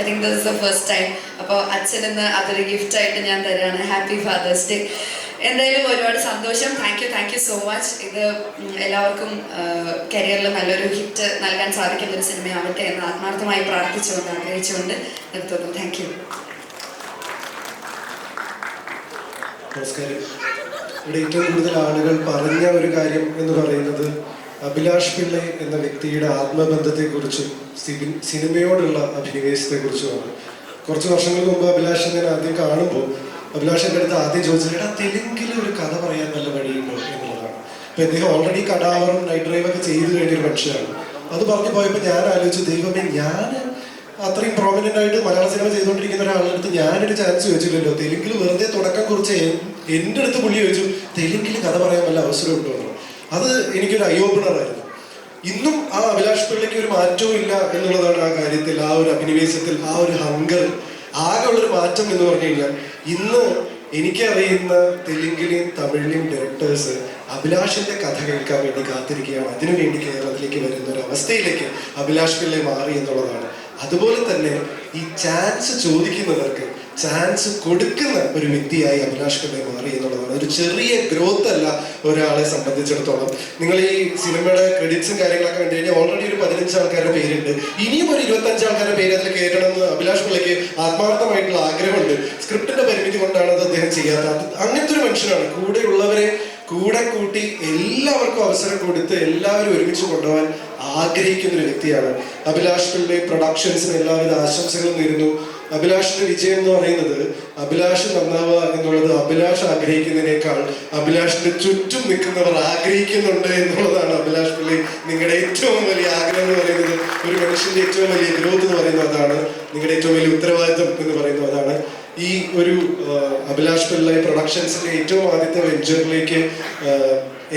I think this the first time അപ്പോൾ അച്ഛൻ ഇന്ന് അതൊരു ഗിഫ്റ്റ് ആയിട്ട് ഞാൻ തരാണ്. ഹാപ്പി ഫാദേഴ്സ് ഡേ എന്തായാലും ഒരുപാട് സന്തോഷം. Thank you thank you so much ഇത് എല്ലാവർക്കും കരിയറിൽ നല്ലൊരു ഹിറ്റ് നൽകാൻ സാധിക്കുന്ന ഒരു സിനിമയാവട്ടെ എന്ന് ആത്മാർത്ഥമായി പ്രാർത്ഥിച്ചുകൊണ്ട് ആഗ്രഹിച്ചുകൊണ്ട് നിർത്തുന്നു. താങ്ക് യു നമസ്കാരം. ഇവിടെ ഏറ്റവും കൂടുതൽ ആളുകൾ പറഞ്ഞ ഒരു കാര്യം എന്ന് പറയുന്നത് അഭിലാഷ് പിള്ള എന്ന വ്യക്തിയുടെ ആത്മബന്ധത്തെക്കുറിച്ചും സിനി- സിനിമയോടുള്ള അഭിനിവേശത്തെക്കുറിച്ചുമാണ് കുറച്ച് വർഷങ്ങൾക്ക് മുമ്പ് അഭിലാഷ് ഞാൻ ആദ്യം കാണുമ്പോൾ അഭിലാഷിന്റെ അടുത്ത് ആദ്യം ചോദിച്ചത് എടാ തെലുങ്കിൽ ഒരു കഥ പറയാൻ നല്ല വഴിയുണ്ടോ? എന്നുള്ളതാണ്. അപ്പം അദ്ദേഹം ഓൾറെഡി കടാവറും നൈറ്റ് ഡ്രൈവ് ഒക്കെ ചെയ്തു കഴിഞ്ഞ ഒരു മനുഷ്യനാണ്. അത് പറഞ്ഞു പോയപ്പോൾ ഞാൻ ആലോചിച്ചു ദൈവമേ ഞാൻ അത്രയും പ്രോമിനന്റ് ആയിട്ട് മലയാള സിനിമ ചെയ്തുകൊണ്ടിരിക്കുന്ന ഒരാളുടെ അടുത്ത് ഞാനൊരു ചാൻസ് ചോദിച്ചില്ലല്ലോ. തെലുങ്കിൽ വെറുതെ തുടക്കം കുറിച്ച് എൻ- എന്റെ അടുത്ത് പുള്ളി ചോദിച്ചു തെലുങ്കിൽ കഥ പറയാൻ നല്ല അവസരം ഉണ്ടോ എന്ന് അത് എനിക്കൊരു ഐ ഓപ്പണർ ആയിരുന്നു. ഇന്നും ആ അഭിലാഷ് പിള്ളയ്ക്ക് ഒരു മാറ്റവും ഇല്ല എന്നുള്ളതാണ് ആ കാര്യത്തിൽ ആ ഒരു അഭിനിവേശത്തിൽ ആ ഒരു ഹങ്കർ ആകെ ഉള്ളൊരു മാറ്റം എന്ന് പറഞ്ഞു കഴിഞ്ഞാൽ ഇന്ന് എനിക്കറിയുന്ന തെലുങ്കിലെയും തമിഴിലെയും ഡയറക്ടേഴ്സ് അഭിലാഷിന്റെ കഥ കേൾക്കാൻ വേണ്ടി കാത്തിരിക്കുകയാണ്. അതിനുവേണ്ടി കേരളത്തിലേക്ക് വരുന്ന ഒരു അവസ്ഥയിലേക്ക് അഭിലാഷ് പിള്ളെ മാറി എന്നുള്ളതാണ്. അതുപോലെ തന്നെ ഈ ചാൻസ് ചോദിക്കുന്നവർക്ക് ചാൻസ് കൊടുക്കുന്ന ഒരു വ്യക്തിയായി അഭിലാഷ് പിള്ളை മാറി എന്നുള്ളതാണ്. ഒരു ചെറിയ ഗ്രോത്ത് അല്ല ഒരാളെ സംബന്ധിച്ചിടത്തോളം. നിങ്ങൾ ഈ സിനിമയുടെ ക്രെഡിറ്റ്സും കാര്യങ്ങളൊക്കെ കണ്ടു കഴിഞ്ഞാൽ ഓൾറെഡി ഒരു പതിനഞ്ച് ആൾക്കാരുടെ പേരുണ്ട്. ഇനിയും ഒരു ഇരുപത്തഞ്ച് ആൾക്കാരുടെ പേര് അതിൽ കയറ്റണമെന്ന് അഭിലാഷ് പിള്ളയ്ക്ക് ആത്മാർത്ഥമായിട്ടുള്ള ആഗ്രഹമുണ്ട്. സ്ക്രിപ്റ്റിന്റെ പരിമിതി കൊണ്ടാണ് അത് അദ്ദേഹം ചെയ്യാത്തത്. അത് അങ്ങനത്തെ ഒരു മനുഷ്യനാണ്. കൂടെയുള്ളവരെ കൂടെ കൂട്ടി എല്ലാവർക്കും അവസരം കൊടുത്ത് എല്ലാവരും ഒരുമിച്ച് കൊണ്ടുപോകാൻ ആഗ്രഹിക്കുന്ന ഒരു വ്യക്തിയാണ്. അഭിലാഷ് പിള്ളை പ്രൊഡക്ഷൻസിന് എല്ലാവിധ ആശംസകളും നേരുന്നു. അഭിലാഷിന്റെ വിജയം എന്ന് പറയുന്നത് അഭിലാഷ് നന്നാവുക എന്നുള്ളത് അഭിലാഷ് ആഗ്രഹിക്കുന്നതിനേക്കാൾ അഭിലാഷിന്റെ ചുറ്റും നിൽക്കുന്നവർ ആഗ്രഹിക്കുന്നുണ്ട് എന്നുള്ളതാണ് അഭിലാഷ് പിള്ളി നിങ്ങളുടെ ഏറ്റവും വലിയ ആഗ്രഹം എന്ന് പറയുന്നത്. ഒരു മനുഷ്യന്റെ ഏറ്റവും വലിയ ഗ്രോത്ത് എന്ന് പറയുന്നത് അതാണ്. നിങ്ങളുടെ ഏറ്റവും വലിയ ഉത്തരവാദിത്വം എന്ന് പറയുന്നത് അതാണ്. ഈ ഒരു അഭിലാഷ് പിള്ളൈ പ്രൊഡക്ഷൻസിന്റെ ഏറ്റവും ആദ്യത്തെ വെഞ്ചറിലേക്ക്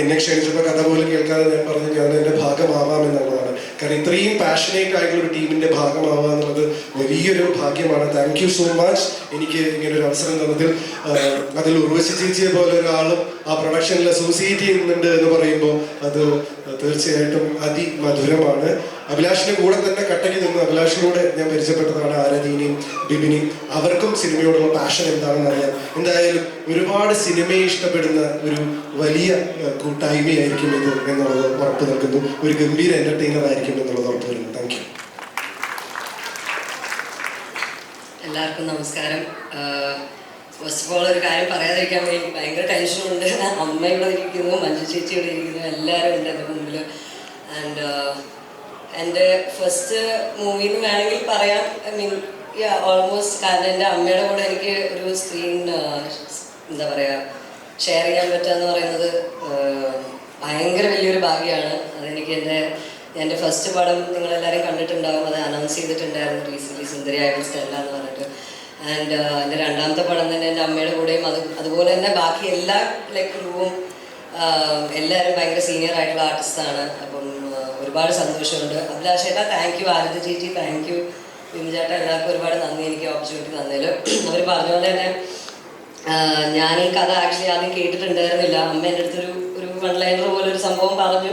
എന്നെ ക്ഷണിച്ചപ്പോൾ കഥ പോലും കേൾക്കാതെ ഞാൻ പറഞ്ഞു ഞാൻ എന്റെ ഭാഗമാവാം എന്നുള്ളതാണ് കാരണം ഇത്രയും പാഷനേറ്റ് ആയിട്ടുള്ള ഒരു ടീമിന്റെ ഭാഗമാവുക എന്നുള്ളത് വലിയൊരു ഭാഗ്യമാണ്. താങ്ക് യു സോ മച്ച് എനിക്ക് ഇങ്ങനെ ഒരു അവസരം തന്നതിൽ അതിൽ ഉർവശി ചേച്ചിയെ പോലെ ഒരാളും ആ പ്രൊഡക്ഷനിൽ അസോസിയേറ്റ് ചെയ്യുന്നുണ്ട് എന്ന് പറയുമ്പോൾ അത് തീർച്ചയായിട്ടും അതിമധുരമാണ്. അഭിലാഷിന്റെ കൂടെ തന്നെ കട്ടയ്ക്ക് നിന്ന് അഭിലാഷിനോട് ഞാൻ പരിചയപ്പെട്ടതാണ് ആരാധീനയും ബിബിനിയും. അവർക്കും സിനിമയോടുള്ള പാഷൻ എന്താണെന്ന് അറിയാം. എന്തായാലും ഒരുപാട് സിനിമയെ ഇഷ്ടപ്പെടുന്ന ഒരു വലിയ കൂട്ടായ്മയായിരിക്കും ഇത് എന്നുള്ളത് ഉറപ്പ് നൽകുന്നു. ഒരു ഗംഭീര എന്റർടൈനർ ആയിരിക്കും എന്നുള്ളത് ഉറപ്പ് വരുന്നു താങ്ക് യു എല്ലാവർക്കും നമസ്കാരം. ഫസ്റ്റ് ഓഫ് ഓൾ ഒരു കാര്യം പറയാതിരിക്കാൻ വേണ്ടി ഭയങ്കര ടെൻഷനുണ്ട് അമ്മ ഇരിക്കുന്നു മഞ്ജു ചേച്ചി ഇവിടെ ഇരിക്കുന്നു എല്ലാവരും ഉണ്ട് എന്റെ മുമ്പിൽ ആൻഡ് എന്റെ ഫസ്റ്റ് മൂവി എന്ന് വേണമെങ്കിൽ പറയാം. ഐ മീൻ ഓൾമോസ്റ്റ് കാരണം എന്റെ അമ്മയുടെ കൂടെ എനിക്ക് ഒരു സ്ക്രീൻ എന്താ പറയുക ഷെയർ ചെയ്യാൻ പറ്റുക എന്ന് പറയുന്നത് ഭയങ്കര വലിയൊരു ഭാഗ്യമാണ്. അതെനിക്ക് എന്റെ എന്റെ ഫസ്റ്റ് പടം നിങ്ങളെല്ലാവരും കണ്ടിട്ടുണ്ടാകും അത് അനൗൺസ് ചെയ്തിട്ടുണ്ടായിരുന്നു റീസെന്റ്ലി സുന്ദരിയായ സ്റ്റെല്ല എന്ന് പറഞ്ഞിട്ട്. ആൻഡ് എന്റെ രണ്ടാമത്തെ പടം തന്നെ എന്റെ അമ്മയുടെ കൂടെയും അത് അതുപോലെ തന്നെ ബാക്കി എല്ലാ ലൈക് ക്രൂവും എല്ലാവരും ഭയങ്കര സീനിയർ ആയിട്ടുള്ള ആർട്ടിസ്റ്റാണ് അപ്പം ഒരുപാട് സന്തോഷമുണ്ട്. അഭിലാഷേട്ടാ താങ്ക് യു ആരതി ചേച്ചി താങ്ക് യു വിമിചേട്ടാ എല്ലാവർക്കും ഒരുപാട് നന്ദി. എനിക്ക് ഓപ്പർച്യൂണിറ്റി തന്നതിൽ അവർ പറഞ്ഞ പോലെ തന്നെ ഞാൻ ഈ കഥ ആക്ച്വലി ആദ്യം കേട്ടിട്ടുണ്ടായിരുന്നില്ല. അമ്മ എന്റെ അടുത്തൊരു ഒരു വൺ ലൈനർ പോലെ ഒരു സംഭവം പറഞ്ഞു.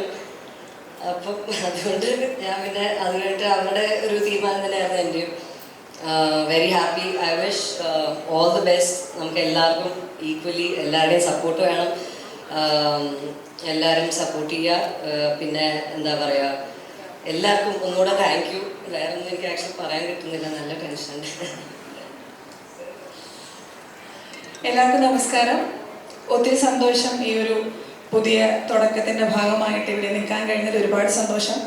അപ്പം അതുകൊണ്ട് ഞാൻ പിന്നെ അത് കഴിഞ്ഞിട്ട് അവരുടെ ഒരു തീരുമാനം തന്നെയായിരുന്നു എന്റെയും. Very happy I wish all the best നമുക്ക് എല്ലാവർക്കും ഈക്വലി എല്ലാവരുടെയും സപ്പോർട്ട് വേണം. എല്ലാവരും സപ്പോർട്ട് ചെയ്യുക. പിന്നെ എന്താ പറയുക എല്ലാവർക്കും ഒന്നുകൂടെ താങ്ക് യു വേറെ ഒന്നും എനിക്ക് ആക്ച്വലി പറയാൻ കിട്ടുന്നില്ല. നല്ല ടെൻഷൻ എല്ലാവർക്കും നമസ്കാരം. ഒത്തിരി സന്തോഷം ഈ ഒരു പുതിയ തുടക്കത്തിന്റെ ഭാഗമായിട്ട് ഇവിടെ നിൽക്കാൻ കഴിഞ്ഞത് ഒരുപാട് സന്തോഷം.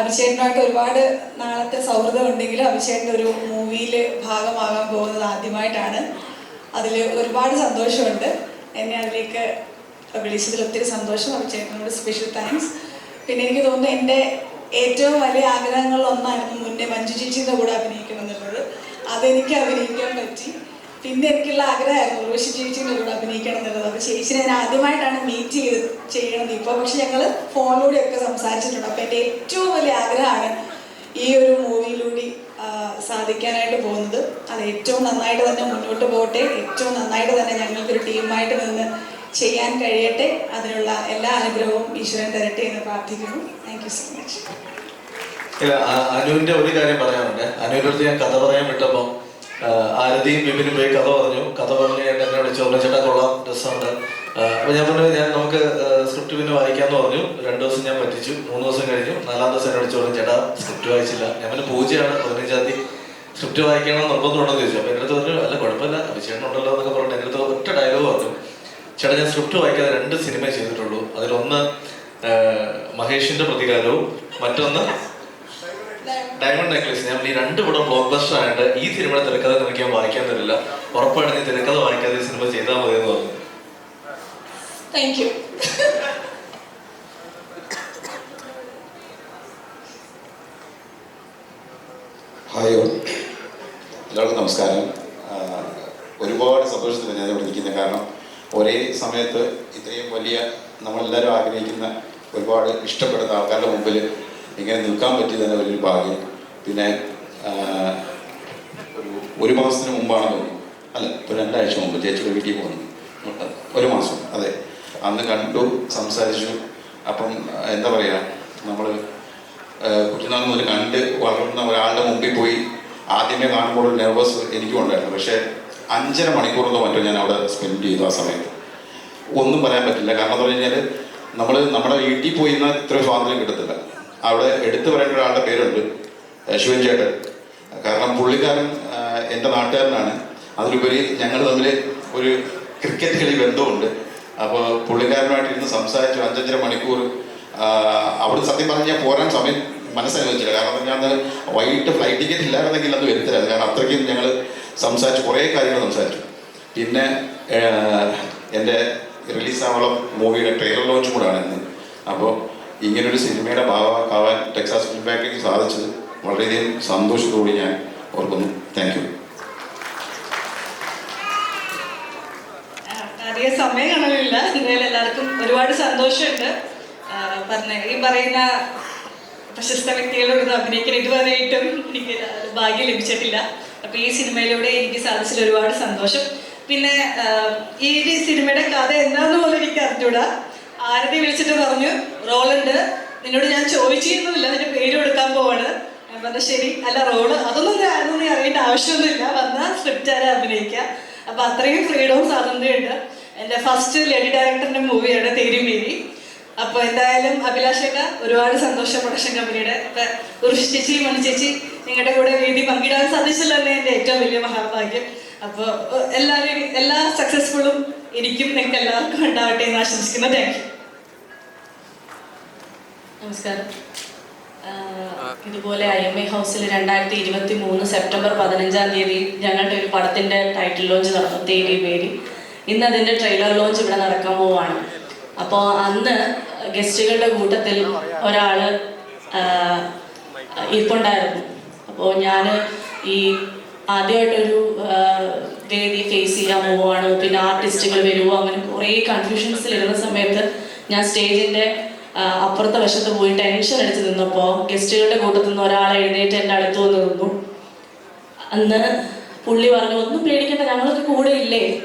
അഭിഷേകനുമായിട്ട് ഒരുപാട് നാളത്തെ സൗഹൃദം ഉണ്ടെങ്കിലും അഭിഷേകന്റെ ഒരു മൂവിയിൽ ഭാഗമാകാൻ പോകുന്നത് ആദ്യമായിട്ടാണ്. അതിൽ ഒരുപാട് സന്തോഷമുണ്ട്. എന്നെ അതിലേക്ക് വിളിച്ചതിൽ ഒത്തിരി സന്തോഷം. അഭിഷേകനോട് സ്പെഷ്യൽ താങ്ക്സ് പിന്നെ എനിക്ക് തോന്നുന്നു എന്റെ ഏറ്റവും വലിയ ആഗ്രഹങ്ങളിൽ ഒന്നായിരുന്നു മുന്നേ മഞ്ജു ചേച്ചിയുടെ കൂടെ അഭിനയിക്കണം എന്നുള്ളത് അതെനിക്ക് അഭിനയിക്കാൻ പറ്റി. പിന്നെ എനിക്കുള്ള ആഗ്രഹമായിരുന്നു ഉർവശി ചേച്ചിന്റെ കൂടെ അഭിനയിക്കണം എന്നുള്ളത് അപ്പോൾ ചേച്ചി ഞാൻ ആദ്യമായിട്ടാണ് മീറ്റ് ചെയ്ത് ചെയ്യണത് ഇപ്പോൾ പക്ഷെ ഞങ്ങൾ ഫോണിലൂടെയൊക്കെ സംസാരിച്ചിട്ടുണ്ട്. അപ്പോൾ എന്റെ ഏറ്റവും വലിയ ആഗ്രഹമാണ് ഈ ഒരു മൂവിയിലൂടെ സാധിക്കാനായിട്ട് പോകുന്നത്. അത് ഏറ്റവും നന്നായിട്ട് തന്നെ മുന്നോട്ട് പോകട്ടെ. ഏറ്റവും നന്നായിട്ട് തന്നെ ഞങ്ങൾക്കൊരു ടീമായിട്ട് നിന്ന് ചെയ്യാൻ കഴിയട്ടെ. അതിനുള്ള എല്ലാ അനുഗ്രഹവും ഈശ്വരൻ തരട്ടെ എന്ന് പ്രാർത്ഥിക്കുന്നു. താങ്ക് യു സോ മച്ച് ഇല്ല, അനുവിന്റെ ഒരു കാര്യം പറയാനുണ്ട്. അനുവിനോട് ഞാൻ കഥ പറയാൻ വിട്ടപ്പോൾ ആരതിയും വിപിനും പോയി കഥ പറഞ്ഞു. കഥ പറഞ്ഞു എന്നെ എന്നെ വിളിച്ചു. പറഞ്ഞു ചേട്ടാ കൊള്ളാം. രസമുണ്ട്. അപ്പൊ ഞാൻ പറഞ്ഞു ഞാൻ നമുക്ക് സ്ക്രിപ്റ്റ് പിന്നെ വായിക്കാന്ന് പറഞ്ഞു. രണ്ടു ദിവസം ഞാൻ പറ്റിച്ചു. മൂന്ന് ദിവസം കഴിഞ്ഞു. നാലാം ദിവസം എന്നെ വിളിച്ചു. പറഞ്ഞു ചേട്ടാ സ്ക്രിപ്റ്റ് വായിച്ചില്ല. ഞാൻ പിന്നെ പൂജയാണ്. പതിനഞ്ചാം തീയതി സ്ക്രിപ്റ്റ് വായിക്കണം നിർബന്ധമുണ്ടെന്ന് ചോദിച്ചു. അപ്പൊ എന്റെ അടുത്ത് പറഞ്ഞു അല്ല കുഴപ്പമില്ല. അഭിഷേകം ഉണ്ടല്ലോ എന്നൊക്കെ പറഞ്ഞു എന്റെ അടുത്ത് ഒറ്റ ഡയലോഗ് പറഞ്ഞു ചേട്ടാ ഞാൻ സ്ക്രിപ്റ്റ് വായിക്കാതെ രണ്ട് സിനിമ ചെയ്തിട്ടുള്ളൂ. അതിലൊന്ന് മഹേഷിന്റെ പ്രതികാരവും മറ്റൊന്ന് ഡയമണ്ട് നെക്ലേസ് ഞാൻ ഈ രണ്ട് പടം ബ്ലോക്ക് ബസ്റ്റർ ആയിട്ട് ഈ സിനിമയുടെ തിരക്കഥ നിനക്ക് ഞാൻ വായിക്കാൻ തരില്ല. ഉറപ്പാണ് നീ തിരക്കഥ വായിക്കാതെ ഈ സിനിമ ചെയ്താൽ മതി എന്ന് പറഞ്ഞു. Thank you hi. എല്ലാവർക്കും നമസ്കാരം ആ, ഒരുപാട് സന്തോഷത്തിൽ ഞാൻ ഇവിടെ നിൽക്കുന്നത് കാരണം ഒരേ സമയത്ത് ഇത്രയും വലിയ നമ്മളെല്ലാവരും ആഗ്രഹിക്കുന്ന ഒരുപാട് ഇഷ്ടപ്പെടുന്ന ആൾക്കാരുടെ മുമ്പിൽ ഇങ്ങനെ നിൽക്കാൻ പറ്റിയത് തന്നെ വലിയൊരു ഭാഗ്യം. പിന്നെ ഒരു ഒരു മാസത്തിന് മുമ്പാണ് തോന്നുന്നു. അല്ല ഇപ്പോൾ രണ്ടാഴ്ച മുമ്പ് ചേച്ചിയുടെ വീട്ടിൽ പോകുന്നു ഒരു മാസം. അതെ. അന്ന് കണ്ടു സംസാരിച്ചു. അപ്പം എന്താ പറയുക നമ്മൾ കുട്ടിനാൾ മുതൽ കണ്ട് വളർന്ന ഒരാളുടെ മുമ്പിൽ പോയി ആദ്യമേ കാണുമ്പോൾ നെർവസ് എനിക്കും ഉണ്ടായിരുന്നു. പക്ഷേ അഞ്ചര മണിക്കൂറൊന്നും മറ്റോ ഞാൻ അവിടെ സ്പെൻഡ് ചെയ്തു ആ സമയത്ത്. ഒന്നും പറയാൻ പറ്റില്ല. കാരണം എന്ന് പറഞ്ഞു കഴിഞ്ഞാൽ നമ്മൾ നമ്മുടെ വീട്ടിൽ പോയി എന്നാൽ ഇത്ര സ്വാതന്ത്ര്യം കിട്ടത്തില്ല. അവിടെ എടുത്തു പറയേണ്ട ഒരാളുടെ പേരുണ്ട് ഏഹ് ശിവൻ ചേട്ടൻ. കാരണം പുള്ളിക്കാരൻ എന്റെ നാട്ടുകാരനാണ്. അതിലുപരി ഞങ്ങൾ തമ്മിൽ ഒരു ക്രിക്കറ്റ് കളി ബന്ധമുണ്ട്. അപ്പോൾ പുള്ളിക്കാരനുമായിട്ട് ഇരുന്ന് സംസാരിച്ചു അഞ്ചഞ്ചര മണിക്കൂർ അവിടെ സത്യം പറഞ്ഞാൽ പോരാൻ സമയം മനസ്സനുവദിച്ചില്ല കാരണം ഞാൻ വൈകിട്ട് ഫ്ലൈറ്റ് ടിക്കറ്റ് ഇല്ലായിരുന്നെങ്കിൽ അത് വരുത്തില്ലായിരുന്നു കാരണം അത്രയ്ക്കും ഞങ്ങൾ സംസാരിച്ച് കുറേ കാര്യങ്ങൾ സംസാരിച്ചു. പിന്നെ എന്റെ റിലീസാവുള്ള മൂവിയുടെ ട്രെയിലർ ലോഞ്ചും കൂടാണ് ഇന്ന് അപ്പോൾ ഇങ്ങനൊരു സിനിമയുടെ ഭാഗമാക്കാൻ ടെക്സാസ് ഫിലിം ഫാക്ടറിക്ക് സാധിച്ചത് വളരെയധികം സന്തോഷത്തോടെ ഞാൻ ഓർക്കുന്നു. താങ്ക് യു അധികം സമയം എല്ലാവർക്കും ഒരുപാട് സന്തോഷമുണ്ട്. പറഞ്ഞ ഈ പറയുന്ന പ്രശസ്ത വ്യക്തികളോട് അഭിനയിക്കാൻ ഇതുവരെയായിട്ടും എനിക്ക് ഭാഗ്യം ലഭിച്ചിട്ടില്ല. അപ്പൊ ഈ സിനിമയിലൂടെ എനിക്ക് സാധിച്ചതിൽ ഒരുപാട് സന്തോഷം. പിന്നെ ഈ ഒരു സിനിമയുടെ കഥ എന്താന്ന് പോലും എനിക്ക് അറിഞ്ഞൂടാ. ആരതി വിളിച്ചിട്ട് പറഞ്ഞു റോളുണ്ട്. നിന്നോട് ഞാൻ ചോദിച്ചിരുന്നില്ല നിന്റെ പേര് കൊടുക്കാൻ പോവാണ്. ഞാൻ ശരി. അല്ല റോൾ അതൊന്നും ഞാൻ- നീ അറിയേണ്ട ആവശ്യമൊന്നുമില്ല. വന്നാൽ സ്ക്രിപ്റ്റ് ആരെ അഭിനയിക്കുക അപ്പൊ അത്രയും ഫ്രീഡവും സ്വാതന്ത്ര്യമുണ്ട്. എന്റെ ഫസ്റ്റ് ലേഡി ഡയറക്ടറിന്റെ മൂവിയാണ് തേരിമേരി അപ്പൊ എന്തായാലും അഭിലാഷക്ക ഒരുപാട് സന്തോഷം പ്രൊഡക്ഷൻ കമ്പനിയുടെ. ഇപ്പൊ ഉറുഷി ചേച്ചി മണി ചേച്ചി നിങ്ങളുടെ കൂടെ വേദി പങ്കിടാൻ സാധിച്ചല്ലോ എന്നെ ഏറ്റവും വലിയ മഹാഭാഗ്യം. അപ്പോൾ എല്ലാവരും എല്ലാ സക്സസ്ഫുള്ളും എനിക്കും നിങ്ങൾക്ക് എല്ലാവർക്കും ഉണ്ടാവട്ടെ എന്ന് ആശംസിക്കുന്നു. താങ്ക് നമസ്കാരം. ഇതുപോലെ ഐ എം എ ഹൗസിൽ രണ്ടായിരത്തി ഇരുപത്തി മൂന്ന് സെപ്റ്റംബർ പതിനഞ്ചാം തീയതി ഞങ്ങളുടെ ഒരു പടത്തിന്റെ ടൈറ്റിൽ ലോഞ്ച് നടന്നു. തേരി പേരി ഇന്ന് അതിന്റെ ട്രെയിലർ ലോഞ്ച് ഇവിടെ നടക്കാൻ പോവാണ്. അപ്പോൾ അന്ന് ഗസ്റ്റുകളുടെ കൂട്ടത്തിൽ ആഹ് ഇരിപ്പുണ്ടായിരുന്നു. അപ്പോൾ ഞാൻ ഈ ആദ്യമായിട്ടൊരു ആഹ് വേദി ഫേസ് ചെയ്യാൻ പോവുകയാണ്. പിന്നെ ആർട്ടിസ്റ്റുകൾ വരുമോ അങ്ങനെ കുറേ കൺഫ്യൂഷൻസിലിരുന്ന സമയത്ത് ഞാൻ സ്റ്റേജിന്റെ അപ്പുറത്തെ വശത്ത് പോയി ടെൻഷൻ അടിച്ച് നിന്നപ്പോൾ ഗസ്റ്റുകളുടെ കൂട്ടത്തിൽ നിന്ന് ഒരാൾ എഴുന്നേറ്റ് എന്റെ അടുത്ത് വന്ന് നിന്നു. അന്ന് പുള്ളി പറഞ്ഞു ഒന്നും പേടിക്കേണ്ട ഞങ്ങൾക്ക് കൂടെ ഇല്ലേ?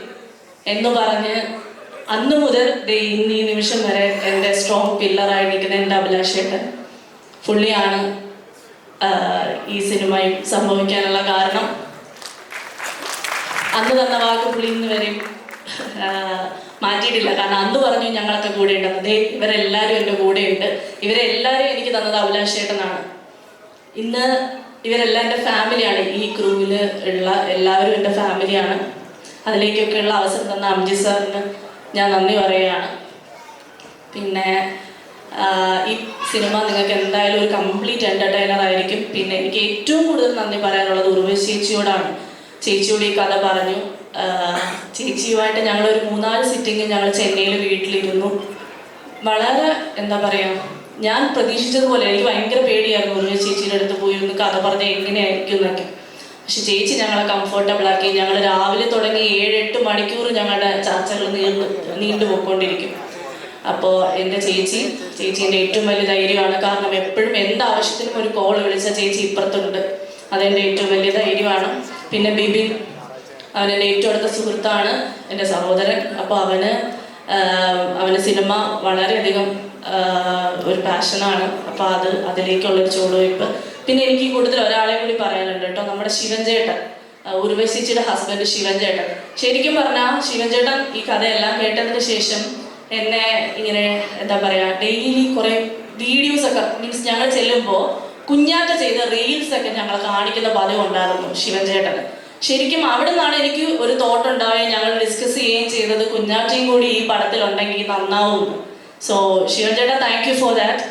എന്ന് പറഞ്ഞ് അന്ന് മുതൽ ഇന്ന് ഈ നിമിഷം വരെ എന്റെ സ്ട്രോങ് പില്ലറായി നിൽക്കുന്ന എന്റെ അഭിലാഷേട്ടൻ പുള്ളിയാണ് ഈ സിനിമയും സംഭവിക്കാനുള്ള കാരണം. അന്ന് തന്ന വാക്ക് പുള്ളി ഇന്ന് വരെയും മാറ്റിയിട്ടില്ല. കാരണം അന്ന് പറഞ്ഞു ഞങ്ങളൊക്കെ കൂടെ ഉണ്ട് ദേ ഇവരെല്ലാവരും എന്റെ കൂടെ ഉണ്ട് ഇവരെല്ലാവരും എനിക്ക് തന്നത് അഭിലാഷേട്ടനാണ് ഇന്ന് ഇവരെല്ലാം എന്റെ ഫാമിലിയാണ്. ഈ ക്രൂവിൽ ഉള്ള എല്ലാവരും എന്റെ ഫാമിലിയാണ്. അതിലേക്കൊക്കെ ഉള്ള അവസരം തന്ന അംജി സാറിന് ഞാൻ നന്ദി പറയുകയാണ്. പിന്നെ ഈ സിനിമ നിങ്ങൾക്ക് എന്തായാലും ഒരു കംപ്ലീറ്റ് എന്റർടൈനർ ആയിരിക്കും പിന്നെ എനിക്ക് ഏറ്റവും കൂടുതൽ നന്ദി പറയാനുള്ളത് ഉർവശി ചേച്ചിയോടാണ്. ചേച്ചിയോട് ഈ കഥ പറഞ്ഞു. ചേച്ചിയുമായിട്ട് ഞങ്ങൾ ഒരു മൂന്നാൽ സിറ്റിംഗ് ഞങ്ങൾ ചെന്നൈയിൽ വീട്ടിലിരുന്നു. വളരെ എന്താ പറയുക ഞാൻ പ്രതീക്ഷിച്ചതുപോലെ എനിക്ക് ഭയങ്കര പേടിയായിരുന്നു ഒരു ചേച്ചിയുടെ അടുത്ത് പോയി ഒന്ന് കഥ പറഞ്ഞാൽ എങ്ങനെയായിരിക്കും എന്നൊക്കെ. പക്ഷെ ചേച്ചി ഞങ്ങളെ കംഫർട്ടബിൾ ആക്കി. ഞങ്ങൾ രാവിലെ തുടങ്ങി ഏഴ് എട്ട് മണിക്കൂർ ഞങ്ങളുടെ ചർച്ചകൾ നീണ്ടു നീണ്ടു പോയിക്കൊണ്ടിരിക്കും. അപ്പോൾ എന്റെ ചേച്ചി ചേച്ചീന്റെ ഏറ്റവും വലിയ ധൈര്യമാണ്. കാരണം എപ്പോഴും എന്ത് ആവശ്യത്തിനും ഒരു കോൾ വിളിച്ച ചേച്ചി ഇപ്പുറത്തുണ്ട്. അതെന്റെ ഏറ്റവും വലിയ ധൈര്യമാണ്. പിന്നെ ബിബിൻ അവൻ എന്റെ ഏറ്റവും അടുത്ത സുഹൃത്താണ് എന്റെ സഹോദരൻ. അപ്പോൾ അവന് അവന് സിനിമ വളരെയധികം ഒരു പാഷനാണ്. അപ്പോൾ അത് അതിലേക്കുള്ളൊരു ചുവടുവയ്പ്പ്. പിന്നെ എനിക്ക് കൂടുതൽ ഒരാളെ കൂടി പറയാനുണ്ട് കേട്ടോ. നമ്മുടെ ശിവൻ ചേട്ടൻ ആഹ് ഉർവശിച്ചിയുടെ ഹസ്ബൻഡ് ശിവൻ ചേട്ടൻ ശരിക്കും പറഞ്ഞാൽ ശിവൻ ചേട്ടൻ ഈ കഥയെല്ലാം കേട്ടതിന് ശേഷം എന്നെ ഇങ്ങനെ എന്താ പറയുക ഡെയിലി കുറേ വീഡിയോസ് ഒക്കെ മീൻസ് ഞങ്ങൾ ചെല്ലുമ്പോൾ കുഞ്ഞാറ്റ ചെയ്ത റീൽസ് ഒക്കെ ഞങ്ങൾ കാണിക്കുന്ന പതിവ് ഉണ്ടായിരുന്നു ശിവൻ ചേട്ടന് ശരിക്കും അവിടെ നിന്നാണ് എനിക്ക് ഒരു തോട്ട് ഉണ്ടാവുകയും ഞങ്ങൾ ഡിസ്കസ് ചെയ്യുകയും ചെയ്തത് കുഞ്ഞാറ്റയും കൂടി ഈ പടത്തിലുണ്ടെങ്കിൽ നന്നാവും സോ ശിവൻ ചേട്ടാ താങ്ക് യു ഫോർ ദാറ്റ്